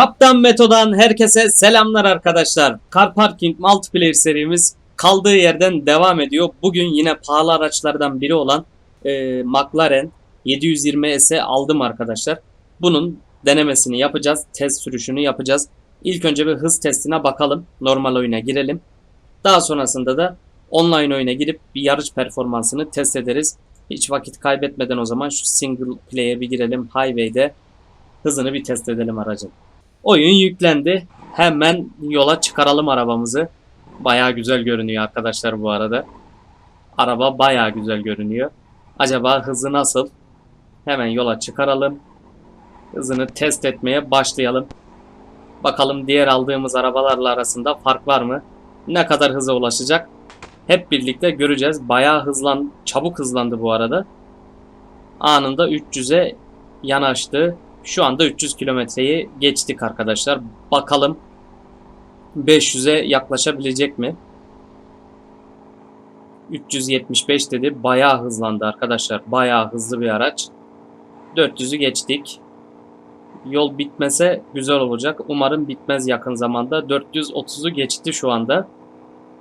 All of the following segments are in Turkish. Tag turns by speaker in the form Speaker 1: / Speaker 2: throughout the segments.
Speaker 1: Kaptan Meto'dan herkese selamlar arkadaşlar. Car Parking Multiplayer serimiz kaldığı yerden devam ediyor. Bugün yine pahalı araçlardan biri olan e, McLaren 720S'e aldım arkadaşlar. Bunun denemesini yapacağız. Test sürüşünü yapacağız. İlk önce bir hız testine bakalım. Normal oyuna girelim. Daha sonrasında da online oyuna girip bir yarış performansını test ederiz. Hiç vakit kaybetmeden o zaman şu single play'e bir girelim. Highway'de hızını bir test edelim aracın. Oyun yüklendi. Hemen yola çıkaralım arabamızı. Baya güzel görünüyor arkadaşlar bu arada. Araba baya güzel görünüyor. Acaba hızı nasıl? Hemen yola çıkaralım. Hızını test etmeye başlayalım. Bakalım diğer aldığımız arabalarla arasında fark var mı? Ne kadar hıza ulaşacak? Hep birlikte göreceğiz. Bayağı hızlan, çabuk hızlandı bu arada. Anında 300'e yanaştı. Şu anda 300 kilometreyi geçtik arkadaşlar. Bakalım 500'e yaklaşabilecek mi? 375 dedi. Bayağı hızlandı arkadaşlar. Bayağı hızlı bir araç. 400'ü geçtik. Yol bitmese güzel olacak. Umarım bitmez yakın zamanda. 430'u geçti şu anda.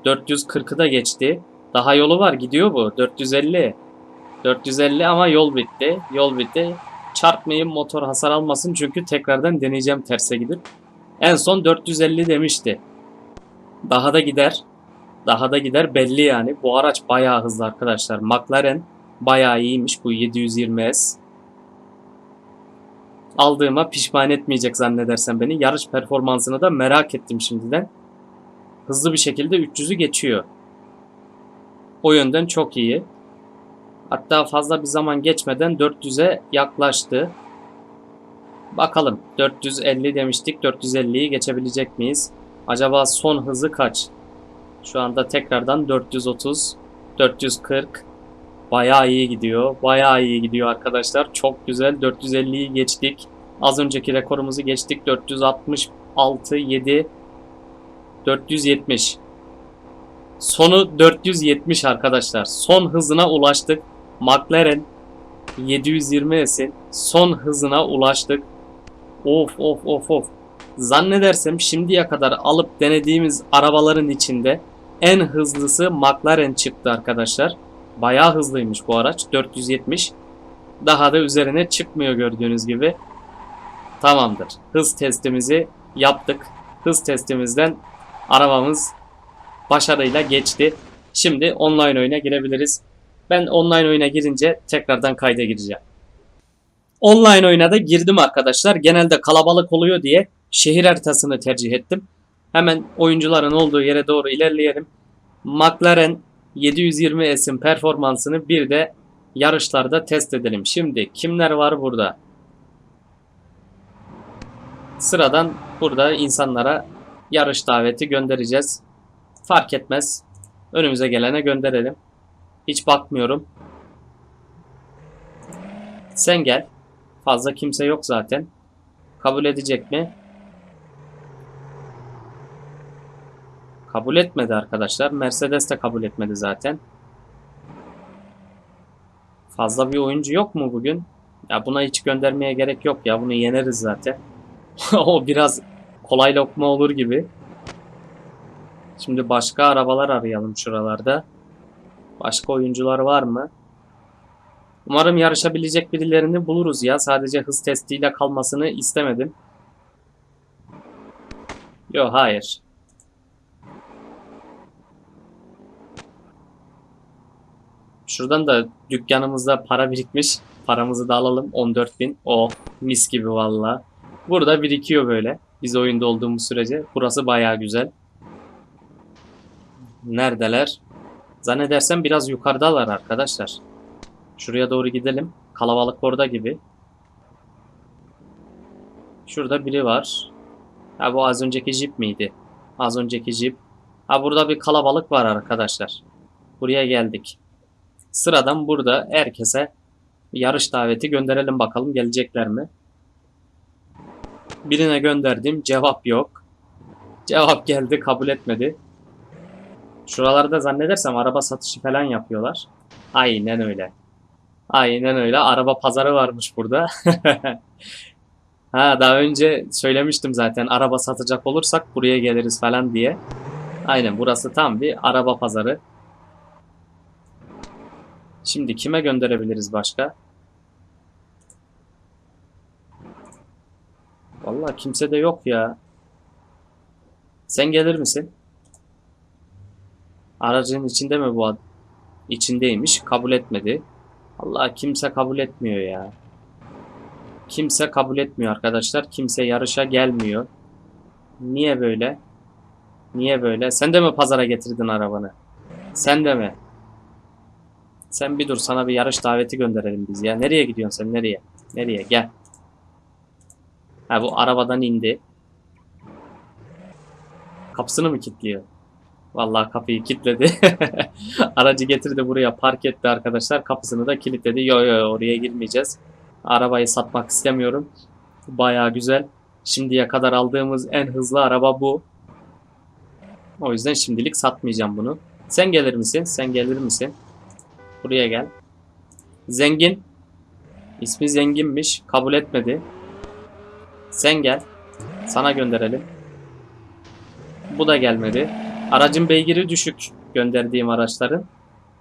Speaker 1: 440'ı da geçti. Daha yolu var gidiyor bu. 450. 450 ama yol bitti. Yol bitti. Çarpmayın motor hasar almasın çünkü tekrardan deneyeceğim terse gidip. En son 450 demişti. Daha da gider. Daha da gider belli yani. Bu araç bayağı hızlı arkadaşlar. McLaren bayağı iyiymiş bu 720S. Aldığıma pişman etmeyecek zannedersem beni. Yarış performansını da merak ettim şimdiden. Hızlı bir şekilde 300'ü geçiyor. O yönden çok iyi. Hatta fazla bir zaman geçmeden 400'e yaklaştı. Bakalım 450 demiştik. 450'yi geçebilecek miyiz? Acaba son hızı kaç? Şu anda tekrardan 430, 440. Bayağı iyi gidiyor. Bayağı iyi gidiyor arkadaşlar. Çok güzel. 450'yi geçtik. Az önceki rekorumuzu geçtik. 466, 7, 470. Sonu 470 arkadaşlar. Son hızına ulaştık. McLaren 720S'in son hızına ulaştık. Of of of of. Zannedersem şimdiye kadar alıp denediğimiz arabaların içinde en hızlısı McLaren çıktı arkadaşlar. Bayağı hızlıymış bu araç. 470. Daha da üzerine çıkmıyor gördüğünüz gibi. Tamamdır. Hız testimizi yaptık. Hız testimizden arabamız başarıyla geçti. Şimdi online oyuna girebiliriz. Ben online oyuna girince tekrardan kayda gireceğim. Online oyuna da girdim arkadaşlar. Genelde kalabalık oluyor diye şehir haritasını tercih ettim. Hemen oyuncuların olduğu yere doğru ilerleyelim. McLaren 720S'in performansını bir de yarışlarda test edelim. Şimdi kimler var burada? Sıradan burada insanlara yarış daveti göndereceğiz. Fark etmez. Önümüze gelene gönderelim. Hiç bakmıyorum. Sen gel. Fazla kimse yok zaten. Kabul edecek mi? Kabul etmedi arkadaşlar. Mercedes de kabul etmedi zaten. Fazla bir oyuncu yok mu bugün? Ya buna hiç göndermeye gerek yok ya. Bunu yeneriz zaten. o biraz kolay lokma olur gibi. Şimdi başka arabalar arayalım şuralarda. Başka oyuncular var mı? Umarım yarışabilecek birilerini buluruz ya. Sadece hız testiyle kalmasını istemedim. Yo hayır. Şuradan da dükkanımızda para birikmiş. Paramızı da alalım. 14.000. O mis gibi valla. Burada birikiyor böyle. Biz oyunda olduğumuz sürece. Burası baya güzel. Neredeler? Zannedersem biraz yukarıdalar arkadaşlar. Şuraya doğru gidelim. Kalabalık orada gibi. Şurada biri var. Ha bu az önceki jip miydi? Az önceki jip. Ha burada bir kalabalık var arkadaşlar. Buraya geldik. Sıradan burada herkese yarış daveti gönderelim bakalım gelecekler mi? Birine gönderdim cevap yok. Cevap geldi kabul etmedi. Şuralarda zannedersem araba satışı falan yapıyorlar. Aynen öyle. Aynen öyle. Araba pazarı varmış burada. Ha daha önce söylemiştim zaten araba satacak olursak buraya geliriz falan diye. Aynen burası tam bir araba pazarı. Şimdi kime gönderebiliriz başka? Vallahi kimse de yok ya. Sen gelir misin? Aracın içinde mi bu ad? İçindeymiş. Kabul etmedi. Allah kimse kabul etmiyor ya. Kimse kabul etmiyor arkadaşlar. Kimse yarışa gelmiyor. Niye böyle? Niye böyle? Sen de mi pazara getirdin arabanı? Sen de mi? Sen bir dur sana bir yarış daveti gönderelim biz ya. Nereye gidiyorsun sen? Nereye? Nereye? Gel. Ha bu arabadan indi. Kapısını mı kilitliyor? Vallahi kapıyı kilitledi. Aracı getirdi buraya park etti arkadaşlar. Kapısını da kilitledi. Yo yo oraya girmeyeceğiz. Arabayı satmak istemiyorum. Baya güzel. Şimdiye kadar aldığımız en hızlı araba bu. O yüzden şimdilik satmayacağım bunu. Sen gelir misin? Sen gelir misin? Buraya gel. Zengin. İsmi zenginmiş. Kabul etmedi. Sen gel. Sana gönderelim. Bu da gelmedi. Aracın beygiri düşük gönderdiğim araçların.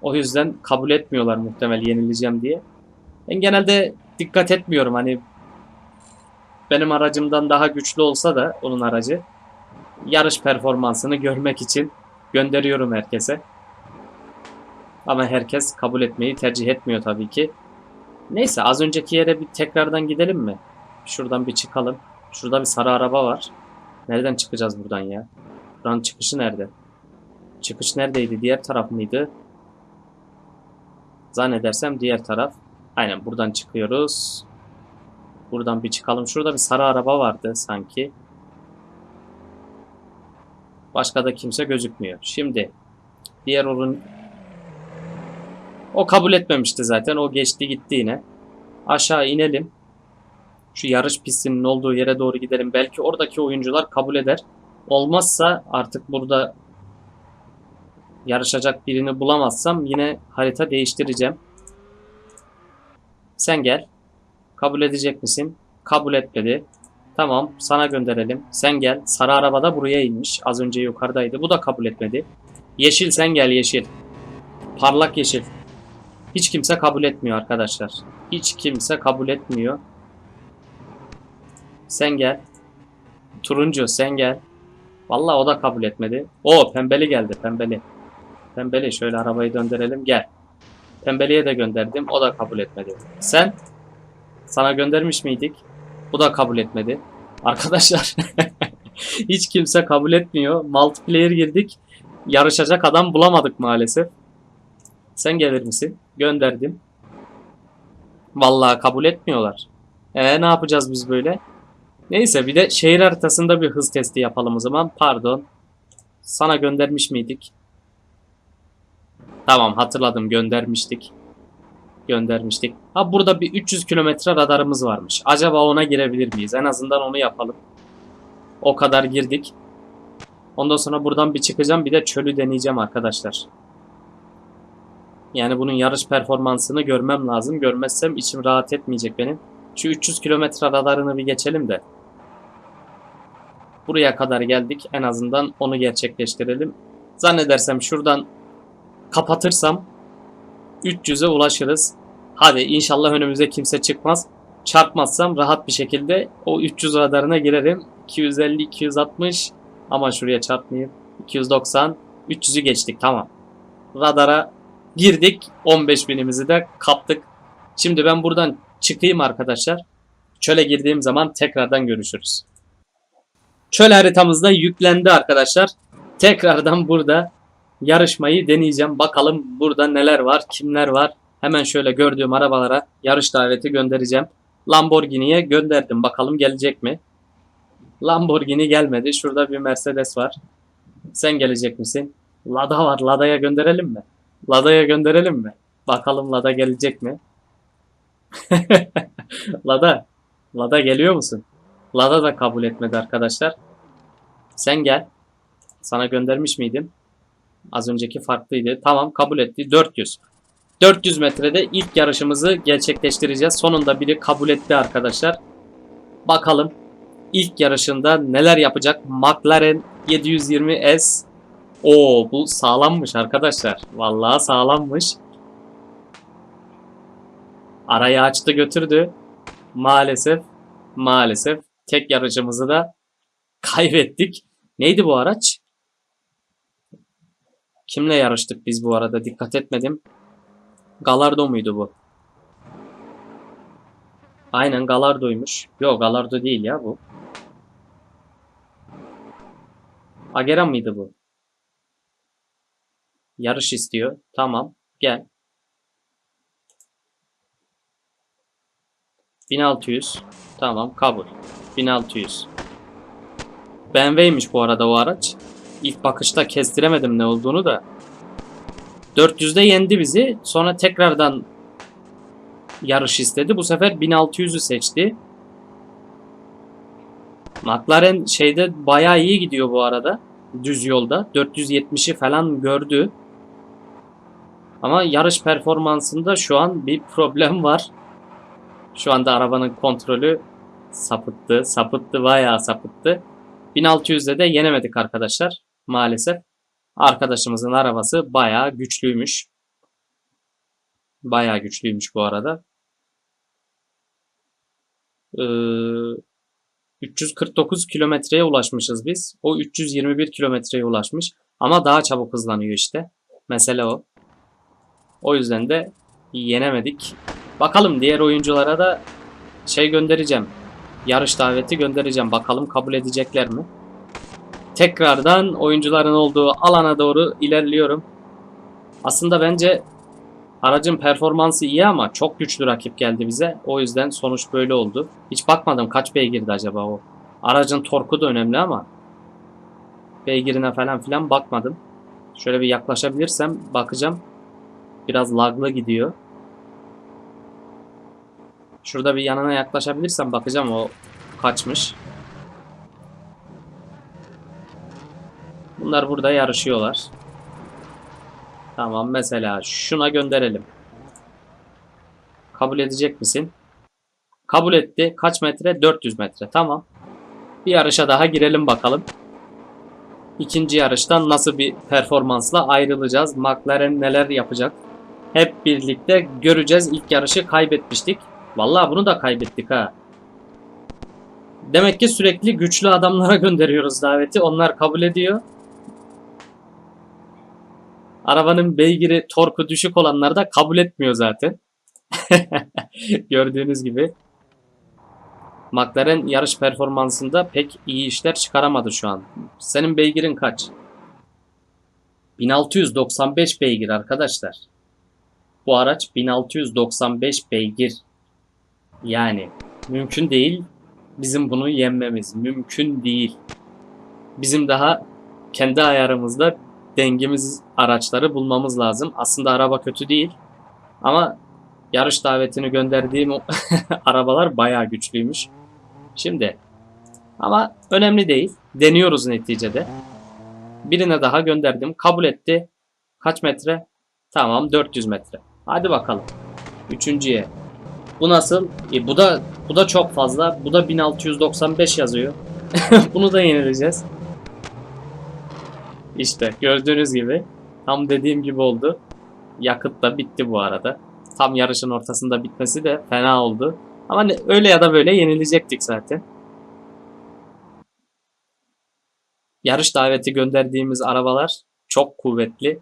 Speaker 1: O yüzden kabul etmiyorlar muhtemel yenileceğim diye. Ben genelde dikkat etmiyorum hani benim aracımdan daha güçlü olsa da onun aracı yarış performansını görmek için gönderiyorum herkese. Ama herkes kabul etmeyi tercih etmiyor tabii ki. Neyse az önceki yere bir tekrardan gidelim mi? Şuradan bir çıkalım. Şurada bir sarı araba var. Nereden çıkacağız buradan ya? Buranın çıkışı nerede? Çıkış neredeydi? Diğer taraf mıydı? Zannedersem diğer taraf. Aynen buradan çıkıyoruz. Buradan bir çıkalım. Şurada bir sarı araba vardı sanki. Başka da kimse gözükmüyor. Şimdi diğer ürün o kabul etmemişti zaten. O geçti gitti yine. Aşağı inelim. Şu yarış pistinin olduğu yere doğru gidelim. Belki oradaki oyuncular kabul eder. Olmazsa artık burada yarışacak birini bulamazsam yine harita değiştireceğim. Sen gel. Kabul edecek misin? Kabul etmedi. Tamam sana gönderelim. Sen gel. Sarı araba da buraya inmiş. Az önce yukarıdaydı. Bu da kabul etmedi. Yeşil sen gel yeşil. Parlak yeşil. Hiç kimse kabul etmiyor arkadaşlar. Hiç kimse kabul etmiyor. Sen gel. Turuncu sen gel. Vallahi o da kabul etmedi. O pembeli geldi pembeli. Pembeli şöyle arabayı döndürelim gel. Pembeliye de gönderdim. O da kabul etmedi. Sen? Sana göndermiş miydik? Bu da kabul etmedi. Arkadaşlar hiç kimse kabul etmiyor. Multiplayer girdik. Yarışacak adam bulamadık maalesef. Sen gelir misin? Gönderdim. Vallahi kabul etmiyorlar. E ne yapacağız biz böyle? Neyse bir de şehir haritasında bir hız testi yapalım o zaman. Pardon. Sana göndermiş miydik? Tamam hatırladım göndermiştik. Göndermiştik. Ha burada bir 300 kilometre radarımız varmış. Acaba ona girebilir miyiz? En azından onu yapalım. O kadar girdik. Ondan sonra buradan bir çıkacağım. Bir de çölü deneyeceğim arkadaşlar. Yani bunun yarış performansını görmem lazım. Görmezsem içim rahat etmeyecek benim. Şu 300 kilometre radarını bir geçelim de. Buraya kadar geldik. En azından onu gerçekleştirelim. Zannedersem şuradan kapatırsam 300'e ulaşırız. Hadi inşallah önümüze kimse çıkmaz. Çarpmazsam rahat bir şekilde o 300 radarına girerim. 250, 260 ama şuraya çarpmayayım. 290, 300'ü geçtik tamam. Radara girdik. 15 binimizi de kaptık. Şimdi ben buradan çıkayım arkadaşlar. Çöle girdiğim zaman tekrardan görüşürüz. Çöl haritamızda yüklendi arkadaşlar. Tekrardan burada yarışmayı deneyeceğim. Bakalım burada neler var, kimler var. Hemen şöyle gördüğüm arabalara yarış daveti göndereceğim. Lamborghini'ye gönderdim. Bakalım gelecek mi? Lamborghini gelmedi. Şurada bir Mercedes var. Sen gelecek misin? Lada var. Lada'ya gönderelim mi? Lada'ya gönderelim mi? Bakalım Lada gelecek mi? Lada. Lada geliyor musun? Lada da kabul etmedi arkadaşlar. Sen gel. Sana göndermiş miydim? Az önceki farklıydı. Tamam kabul etti. 400. 400 metrede ilk yarışımızı gerçekleştireceğiz. Sonunda biri kabul etti arkadaşlar. Bakalım ilk yarışında neler yapacak McLaren 720S. Oo bu sağlammış arkadaşlar. Vallahi sağlammış. Arayı açtı götürdü. Maalesef maalesef tek yarışımızı da kaybettik. Neydi bu araç? Kimle yarıştık biz bu arada dikkat etmedim. Galardo muydu bu? Aynen Galardo'ymuş. Yok Galardo değil ya bu. Agera mıydı bu? Yarış istiyor. Tamam. Gel. 1600. Tamam kabul. 1600. BMW'ymiş bu arada o araç. İlk bakışta kestiremedim ne olduğunu da. 400'de yendi bizi. Sonra tekrardan yarış istedi. Bu sefer 1600'ü seçti. McLaren şeyde bayağı iyi gidiyor bu arada. Düz yolda. 470'i falan gördü. Ama yarış performansında şu an bir problem var. Şu anda arabanın kontrolü sapıttı. Sapıttı bayağı sapıttı. 1600'de de yenemedik arkadaşlar. Maalesef. Arkadaşımızın arabası bayağı güçlüymüş. Bayağı güçlüymüş bu arada. Ee, 349 kilometreye ulaşmışız biz. O 321 kilometreye ulaşmış. Ama daha çabuk hızlanıyor işte. Mesele o. O yüzden de yenemedik. Bakalım diğer oyunculara da şey göndereceğim. Yarış daveti göndereceğim. Bakalım kabul edecekler mi? Tekrardan oyuncuların olduğu alana doğru ilerliyorum. Aslında bence aracın performansı iyi ama çok güçlü rakip geldi bize. O yüzden sonuç böyle oldu. Hiç bakmadım kaç beygirdi acaba o. Aracın torku da önemli ama beygirine falan filan bakmadım. Şöyle bir yaklaşabilirsem bakacağım. Biraz laglı gidiyor. Şurada bir yanına yaklaşabilirsem bakacağım o kaçmış. Bunlar burada yarışıyorlar. Tamam mesela şuna gönderelim. Kabul edecek misin? Kabul etti. Kaç metre? 400 metre. Tamam. Bir yarışa daha girelim bakalım. İkinci yarıştan nasıl bir performansla ayrılacağız? McLaren neler yapacak? Hep birlikte göreceğiz. İlk yarışı kaybetmiştik. Vallahi bunu da kaybettik ha. Demek ki sürekli güçlü adamlara gönderiyoruz daveti. Onlar kabul ediyor. Arabanın beygiri, torku düşük olanlar da kabul etmiyor zaten. Gördüğünüz gibi. McLaren yarış performansında pek iyi işler çıkaramadı şu an. Senin beygirin kaç? 1695 beygir arkadaşlar. Bu araç 1695 beygir. Yani mümkün değil bizim bunu yenmemiz. Mümkün değil. Bizim daha kendi ayarımızda dengemiz araçları bulmamız lazım. Aslında araba kötü değil. Ama yarış davetini gönderdiğim arabalar bayağı güçlüymüş. Şimdi ama önemli değil. Deniyoruz neticede. Birine daha gönderdim. Kabul etti. Kaç metre? Tamam 400 metre. Hadi bakalım. Üçüncüye. Bu nasıl? E, bu da bu da çok fazla. Bu da 1695 yazıyor. Bunu da yenileceğiz. İşte gördüğünüz gibi tam dediğim gibi oldu. Yakıt da bitti bu arada. Tam yarışın ortasında bitmesi de fena oldu. Ama ne, öyle ya da böyle yenilecektik zaten. Yarış daveti gönderdiğimiz arabalar çok kuvvetli.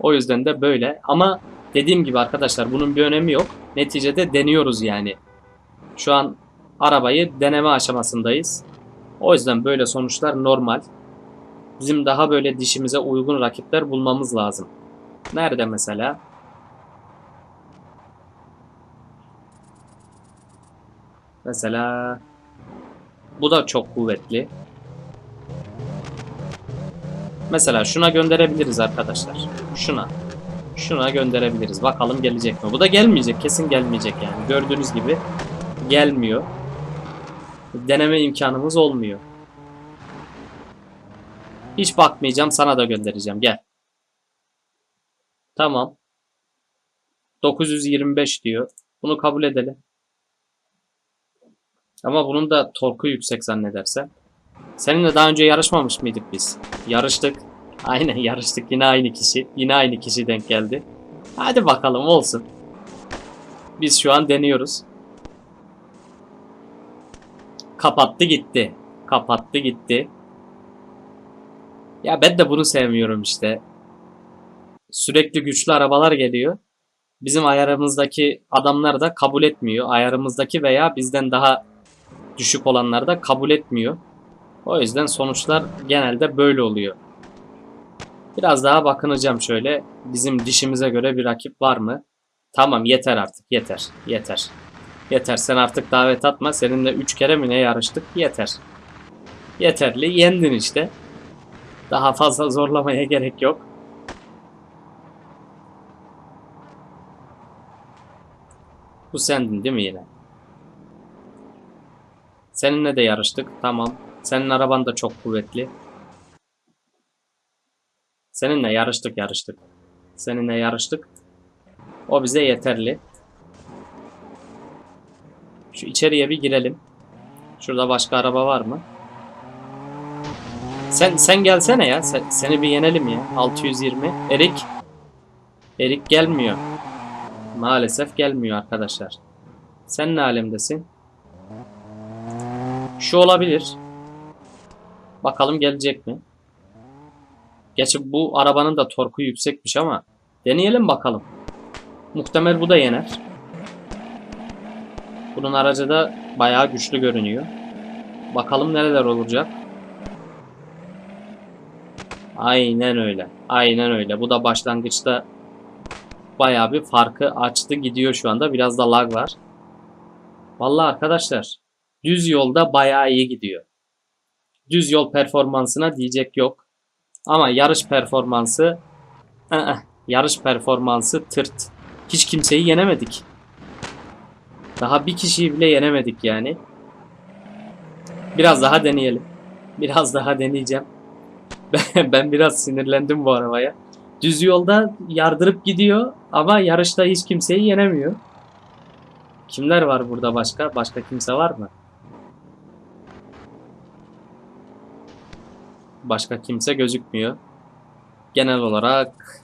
Speaker 1: O yüzden de böyle. Ama dediğim gibi arkadaşlar bunun bir önemi yok. Neticede deniyoruz yani. Şu an arabayı deneme aşamasındayız. O yüzden böyle sonuçlar normal. Bizim daha böyle dişimize uygun rakipler bulmamız lazım. Nerede mesela? Mesela bu da çok kuvvetli. Mesela şuna gönderebiliriz arkadaşlar. Şuna. Şuna gönderebiliriz. Bakalım gelecek mi? Bu da gelmeyecek. Kesin gelmeyecek yani. Gördüğünüz gibi gelmiyor. Deneme imkanımız olmuyor. Hiç bakmayacağım. Sana da göndereceğim. Gel. Tamam. 925 diyor. Bunu kabul edelim. Ama bunun da torku yüksek zannedersem. Seninle daha önce yarışmamış mıydık biz? Yarıştık. Aynen yarıştık. Yine aynı kişi. Yine aynı kişi denk geldi. Hadi bakalım olsun. Biz şu an deniyoruz. Kapattı gitti. Kapattı gitti. Ya ben de bunu sevmiyorum işte. Sürekli güçlü arabalar geliyor. Bizim ayarımızdaki adamlar da kabul etmiyor. Ayarımızdaki veya bizden daha düşük olanlar da kabul etmiyor. O yüzden sonuçlar genelde böyle oluyor. Biraz daha bakınacağım şöyle. Bizim dişimize göre bir rakip var mı? Tamam yeter artık yeter. Yeter. Yeter sen artık davet atma. Seninle 3 kere mi ne yarıştık? Yeter. Yeterli. Yendin işte. Daha fazla zorlamaya gerek yok. Bu sendin değil mi yine? Seninle de yarıştık. Tamam. Senin araban da çok kuvvetli. Seninle yarıştık yarıştık. Seninle yarıştık. O bize yeterli. Şu içeriye bir girelim. Şurada başka araba var mı? Sen sen gelsene ya. Sen- seni bir yenelim ya. 620. Erik. Erik gelmiyor. Maalesef gelmiyor arkadaşlar. Sen ne alemdesin? Şu olabilir. Bakalım gelecek mi? Gerçi bu arabanın da torku yüksekmiş ama deneyelim bakalım. Muhtemel bu da yener. Bunun aracı da bayağı güçlü görünüyor. Bakalım nereler olacak. Aynen öyle. Aynen öyle. Bu da başlangıçta bayağı bir farkı açtı gidiyor şu anda. Biraz da lag var. Vallahi arkadaşlar düz yolda bayağı iyi gidiyor. Düz yol performansına diyecek yok. Ama yarış performansı ı-ı, yarış performansı tırt. Hiç kimseyi yenemedik. Daha bir kişiyi bile yenemedik yani. Biraz daha deneyelim. Biraz daha deneyeceğim. Ben, biraz sinirlendim bu arabaya. Düz yolda yardırıp gidiyor ama yarışta hiç kimseyi yenemiyor. Kimler var burada başka? Başka kimse var mı? Başka kimse gözükmüyor. Genel olarak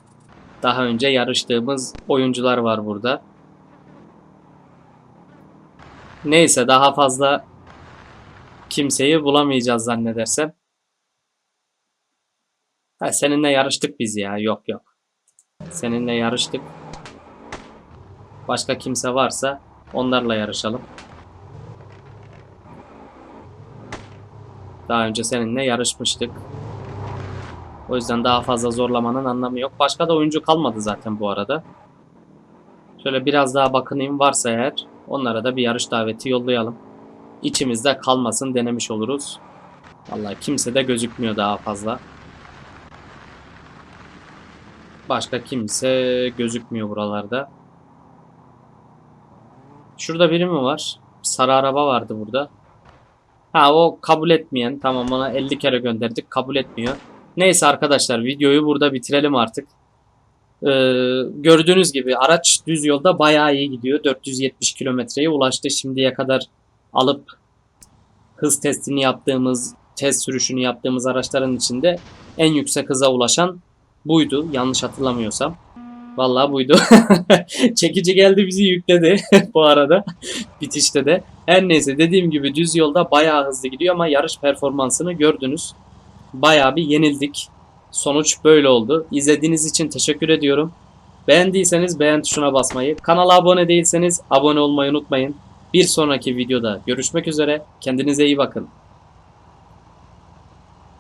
Speaker 1: daha önce yarıştığımız oyuncular var burada. Neyse daha fazla kimseyi bulamayacağız zannedersem. Ha, seninle yarıştık biz ya. Yok yok. Seninle yarıştık. Başka kimse varsa onlarla yarışalım. Daha önce seninle yarışmıştık. O yüzden daha fazla zorlamanın anlamı yok. Başka da oyuncu kalmadı zaten bu arada. Şöyle biraz daha bakınayım varsa eğer onlara da bir yarış daveti yollayalım. İçimizde kalmasın denemiş oluruz. Vallahi kimse de gözükmüyor daha fazla. Başka kimse gözükmüyor buralarda. Şurada biri mi var? Sarı araba vardı burada. Ha o kabul etmeyen. Tamam ona 50 kere gönderdik. Kabul etmiyor. Neyse arkadaşlar videoyu burada bitirelim artık. Ee, gördüğünüz gibi araç düz yolda bayağı iyi gidiyor. 470 kilometreye ulaştı. Şimdiye kadar alıp hız testini yaptığımız, test sürüşünü yaptığımız araçların içinde en yüksek hıza ulaşan buydu. Yanlış hatırlamıyorsam. Vallahi buydu. Çekici geldi bizi yükledi bu arada. Bitişte de. Her neyse dediğim gibi düz yolda bayağı hızlı gidiyor ama yarış performansını gördünüz. Bayağı bir yenildik. Sonuç böyle oldu. İzlediğiniz için teşekkür ediyorum. Beğendiyseniz beğen tuşuna basmayı, kanala abone değilseniz abone olmayı unutmayın. Bir sonraki videoda görüşmek üzere. Kendinize iyi bakın.